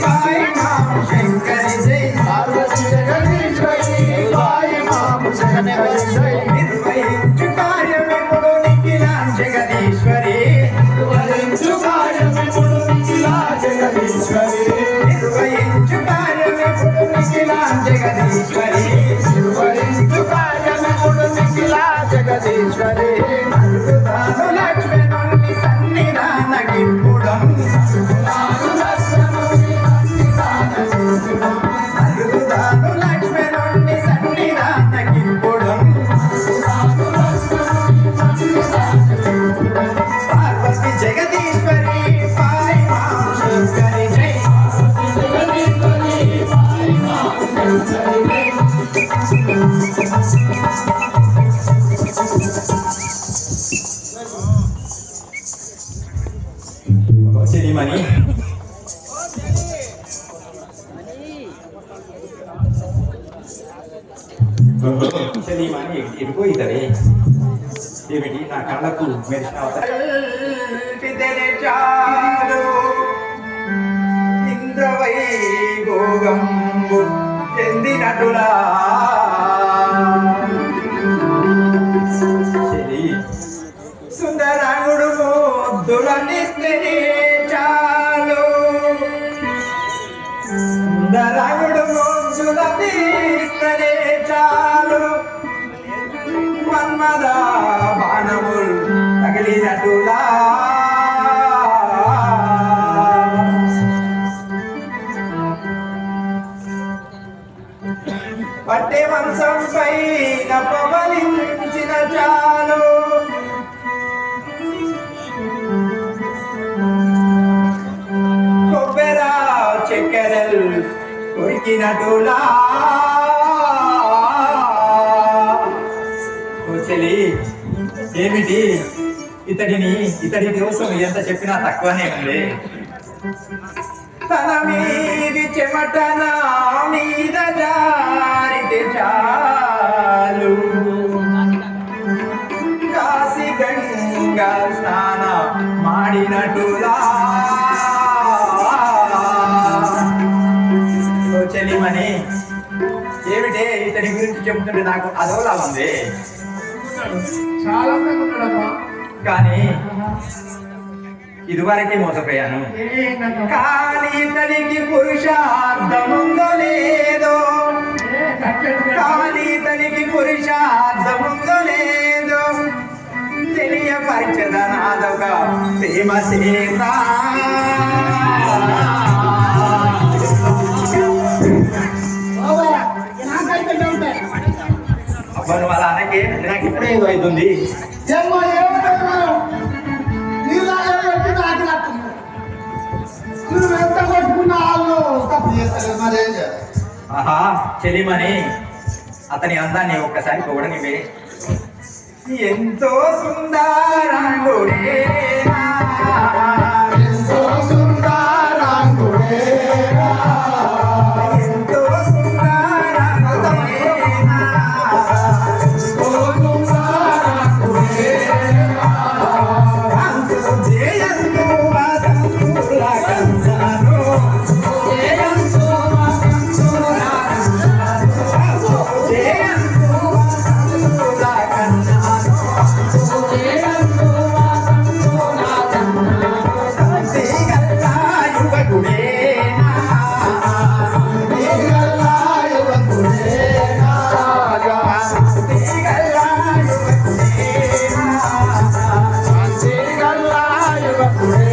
Bye. Sirimani ఇరుపోయితరే ఏమిటి నా కళ్ళకు మెరిసిన ఇంద్రవై భోగంబు చెందినటులా ముద్దులనిస్తే చాలు. సుందరాంగుడు ముద్దులనిస్తే చాలు. మన్మద బాణములు తగిలినట్టులా నటులా చెలి ఏమిటి? ఇతడిని ఇతడి కోసం ఎంత చెప్పినా తక్కువనే ఉంది. తన మీది చెమట నా మీద చెలిమని ఏమిటే ఇతని గురించి చెబుతుంటే నాకు అదోలా ఉంది? చాలా కానీ ఇదివరకే మోసపోయాను? కానీ ఇతనికి పురుషార్థముందో లేదో. కానీ ఇతనికి పురుషార్థముందో లేదో. తెలియపరచదనాదొక ప్రేమ సీత అనకే నాకు ఇప్పుడే ఏదో అవుతుంది ఏమ్మా, ఏమంటావు? నీలాగే పెట్టి నాకు నచ్చింది. నువ్వు ఎంత కొట్టుకున్నా వాళ్ళు తప్పు చేస్తారు మరేం చేయాలి ఆహా చెలిమని అతని అందాన్ని ఒక్కసారి పొగడనివే ఎంతో సుందరంగుడేనా Pray.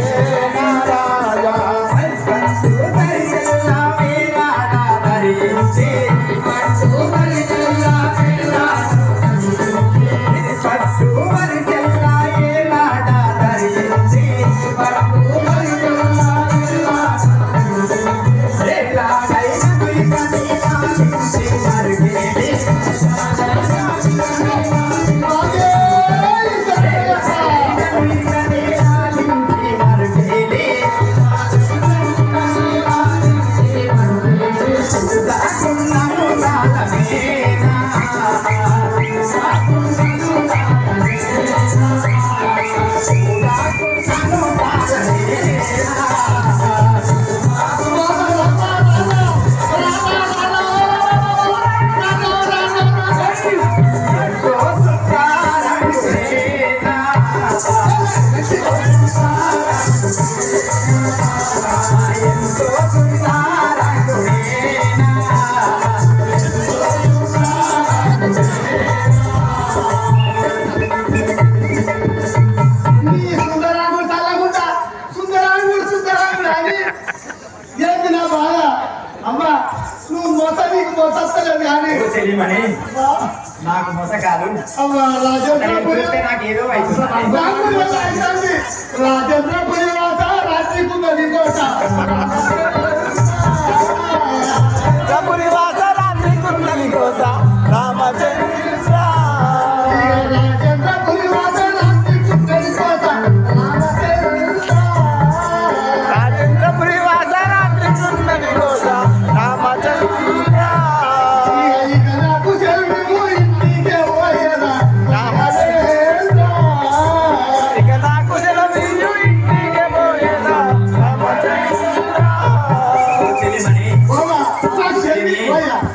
तेरा మొత్తలేదు కానీ చెల్లిమని నాకు మొస కాదు అమ్మా రాజేంద్ర నేను చూస్తే నాకు ఏదో అవుతుంది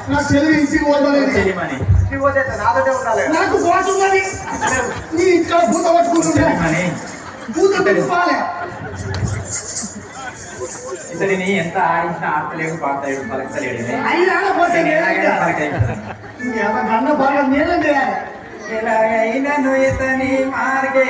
నాకు చెల్లి ఇంటికి చెల్లిమని నాకు పోతున్నది నీ ఇక్కడ భూత పట్టుకుంటుంటే భూత పెట్టుకోవాలి. ఇతడిని ఎంత ఆడించినా ఆడతలేడు పాడతాడు పలకలేడు గన్న బాగా చేయాలి ఇతని మార్గే